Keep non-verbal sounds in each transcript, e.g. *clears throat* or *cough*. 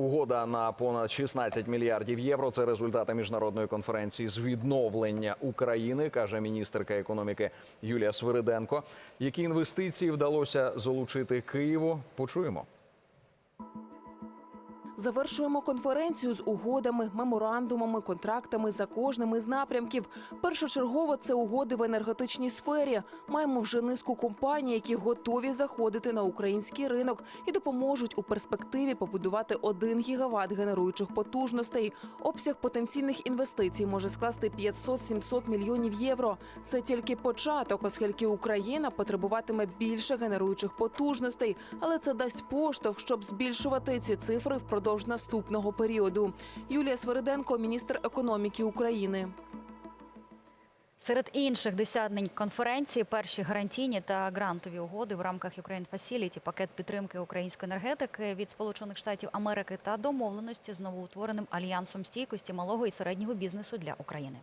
Угода на понад 16 мільярдів євро. Це результати міжнародної конференції з відновлення України, каже міністерка економіки Юлія Свириденко. Які інвестиції вдалося залучити Києву? Почуємо. Завершуємо конференцію з угодами, меморандумами, контрактами за кожним із напрямків. Першочергово це угоди в енергетичній сфері. Маємо вже низку компаній, які готові заходити на український ринок і допоможуть у перспективі побудувати 1 гігават генеруючих потужностей. Обсяг потенційних інвестицій може скласти 500-700 мільйонів євро. Це тільки початок, оскільки Україна потребуватиме більше генеруючих потужностей, але це дасть поштовх, щоб збільшувати ці цифри впродовж наступного періоду. Юлія Свириденко, міністр економіки України. Серед інших досягнень конференції перші гарантійні та грантові угоди в рамках Ukraine Facility, пакет підтримки української енергетики від Сполучених Штатів Америки та домовленості з новоутвореним альянсом стійкості малого і середнього бізнесу для України.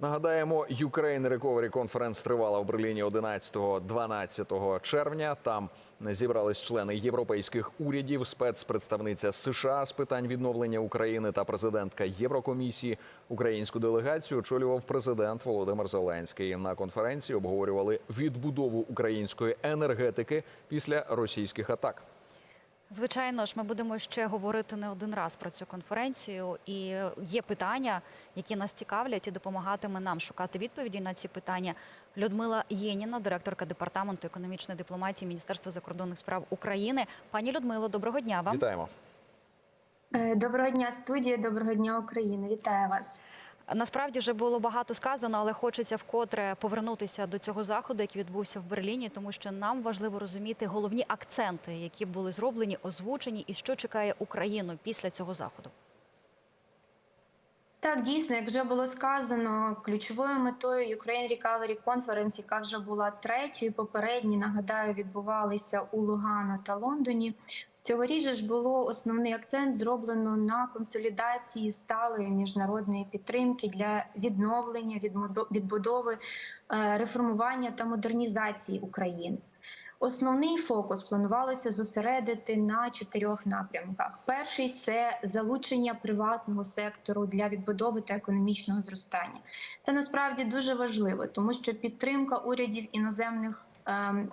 Нагадаємо, Ukraine Recovery Conference тривала в Берліні 11-12 червня. Там зібрались члени європейських урядів, спецпредставниця США з питань відновлення України та президентка Єврокомісії. Українську делегацію очолював президент Володимир Зеленський. На конференції обговорювали відбудову української енергетики після російських атак. Звичайно ж, ми будемо ще говорити не один раз про цю конференцію. І є питання, які нас цікавлять, і допомагатиме нам шукати відповіді на ці питання. Людмила Єніна, директорка департаменту економічної дипломатії Міністерства закордонних справ України. Пані Людмило, доброго дня вам. Вітаємо. Е, Доброго дня, студія. Доброго дня, Україна. Вітаю вас. Насправді вже було багато сказано, але хочеться вкотре повернутися до цього заходу, який відбувся в Берліні, тому що нам важливо розуміти головні акценти, які були зроблені, озвучені, і що чекає Україну після цього заходу. Так, дійсно, як вже було сказано, ключовою метою Ukraine Recovery Conference, яка вже була третьою, попередні, нагадаю, відбувалися у Лугано та Лондоні. Цьогоріч ж було основний акцент зроблено на консолідації сталої міжнародної підтримки для відновлення, відбудови, е, реформування та модернізації України. Основний фокус планувалося зосередити на чотирьох напрямках. Перший це залучення приватного сектору для відбудови та економічного зростання. Це насправді дуже важливо, тому що підтримка урядів іноземних ем,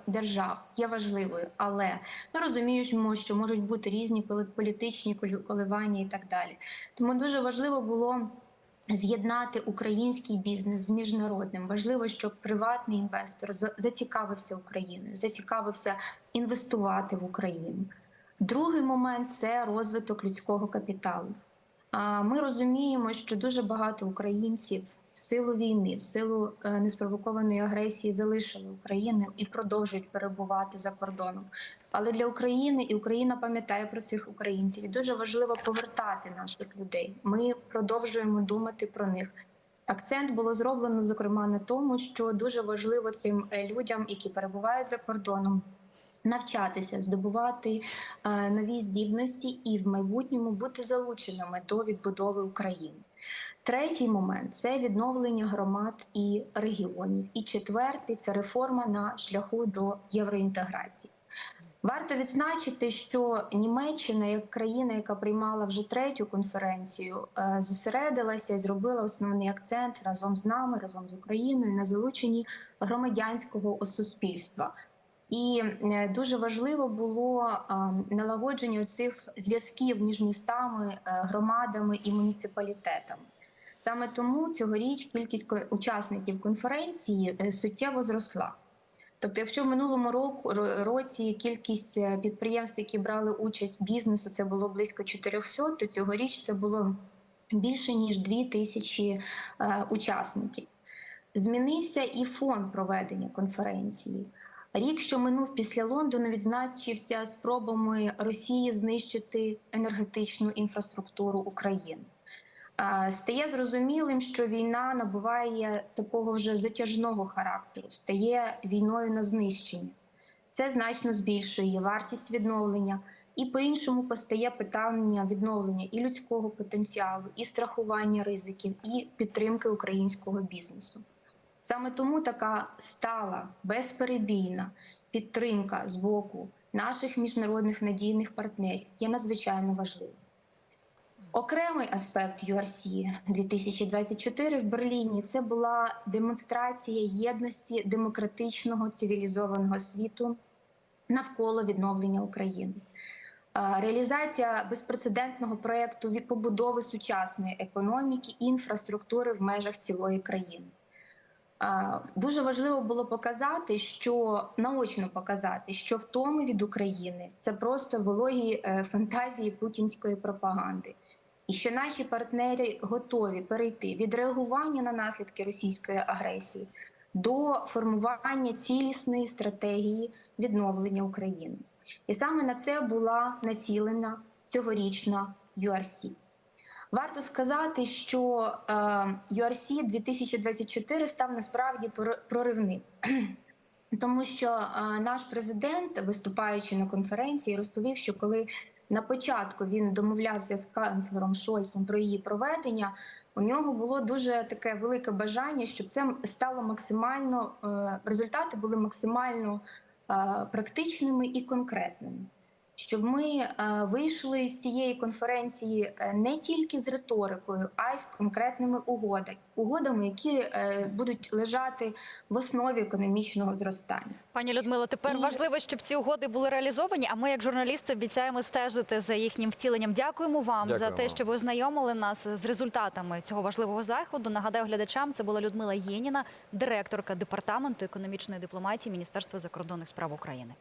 держав є важливою, але ми розуміємо, що можуть бути різні полі- політичні коливання і так далі. Тому дуже важливо було з'єднати український бізнес з міжнародним. Важливо, щоб приватний інвестор зацікавився Україною, зацікавився інвестувати в Україну. Другий момент це розвиток людського капіталу. Ми розуміємо, що дуже багато українців в силу війни, в силу е, неспровокованої агресії залишили Україну і продовжують перебувати за кордоном. Але для України і Україна пам'ятає про цих українців. І дуже важливо повертати наших людей. Ми продовжуємо думати про них. Акцент було зроблено зокрема на тому, що дуже важливо цим е, людям, які перебувають за кордоном, навчатися, здобувати е, нові здібності і в майбутньому бути залученими до відбудови України. Третій момент це відновлення громад і регіонів. І четвертий це реформа на шляху до євроінтеграції. Варто відзначити, що Німеччина, як країна, яка приймала вже третю конференцію, е, зосередилася і зробила основний акцент разом з нами, разом з Україною на залученні громадянського суспільства. І е, дуже важливо було налагодження цих зв'язків між містами, е, громадами і муніципалітетами. Саме тому цьогоріч кількість учасників конференції е, суттєво зросла. Тобто, якщо в минулому року році кількість підприємств, які брали участь бізнесу, це було близько 400, то цьогоріч це було більше ніж 2 тисячі учасників. Змінився і фон проведення конференції. Рік, що минув після Лондону, відзначився спробами Росії знищити енергетичну інфраструктуру України. Стає зрозумілим, що війна набуває такого вже затяжного характеру, стає війною на знищення. Це значно збільшує вартість відновлення, і по-іншому постає питання відновлення і людського потенціалу, і страхування ризиків, і підтримки українського бізнесу. Саме тому така стала безперебійна підтримка з боку наших міжнародних надійних партнерів є надзвичайно важливим. Окремий аспект URC 2024 в Берліні це була демонстрація єдності демократичного цивілізованого світу навколо відновлення України. Реалізація безпрецедентного проєкту побудови сучасної економіки і інфраструктури в межах цілої країни. Дуже важливо було показати, що наочно показати, що втоми від України це просто вологі е, фантазії путінської пропаганди, і що наші партнери готові перейти від реагування на наслідки російської агресії до формування цілісної стратегії відновлення України. І саме на це була націлена цьогорічна URC. Варто сказати, що е, URC 2024 став насправді проривним. *clears throat* Тому що е, наш президент, виступаючи на конференції, розповів, що коли на початку він домовлявся з канцлером Шольцем про її проведення, у нього було дуже таке велике бажання, щоб це стало максимально е, результати були максимально практичними і конкретними. Щоб ми е, вийшли з цієї конференції е, не тільки з риторикою, а й з конкретними угодами, угодами, які е, будуть лежати в основі економічного зростання. Пані Людмило, тепер І- важливо, щоб ці угоди були реалізовані. А ми, як журналісти, обіцяємо стежити за їхнім втіленням. Дякуємо вам за те, що ви ознайомили нас з результатами цього важливого заходу. Нагадаю глядачам, це була Людмила Єніна, директорка департаменту економічної дипломатії Міністерства закордонних справ України.